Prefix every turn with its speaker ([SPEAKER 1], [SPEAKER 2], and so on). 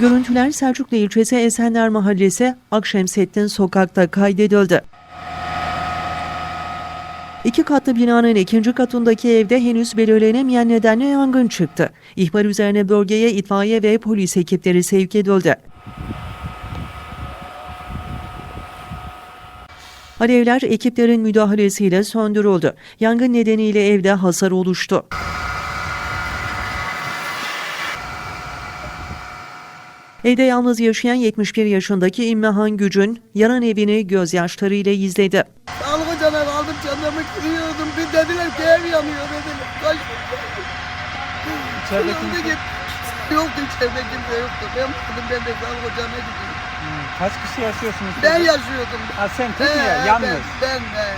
[SPEAKER 1] Görüntüler Selçuklu ilçesi Esenler Mahallesi Akşemsettin sokakta kaydedildi. İki katlı binanın ikinci katındaki evde henüz belirlenemeyen nedenle yangın çıktı. İhbar üzerine bölgeye itfaiye ve polis ekipleri sevk edildi. Alevler ekiplerin müdahalesiyle söndürüldü. Yangın nedeniyle evde hasar oluştu. Evde yalnız yaşayan 71 yaşındaki İmmehan Gücün yanan evini gözyaşlarıyla izledi.
[SPEAKER 2] Sağlık ocağına kaldım canımı kırıyordum. Bir dediler ki ev yanıyor dediler. Kaç
[SPEAKER 3] İçeride kimse-.
[SPEAKER 2] Yoktu içeride kimse yoktu. Ben baktım ben de sağlık ocağına gidiyorum.
[SPEAKER 3] Kaç kişi yaşıyorsunuz?
[SPEAKER 2] Ben yaşıyordum.
[SPEAKER 3] Ha, sen tek mi? Yalnız.
[SPEAKER 2] Ben, ben, he.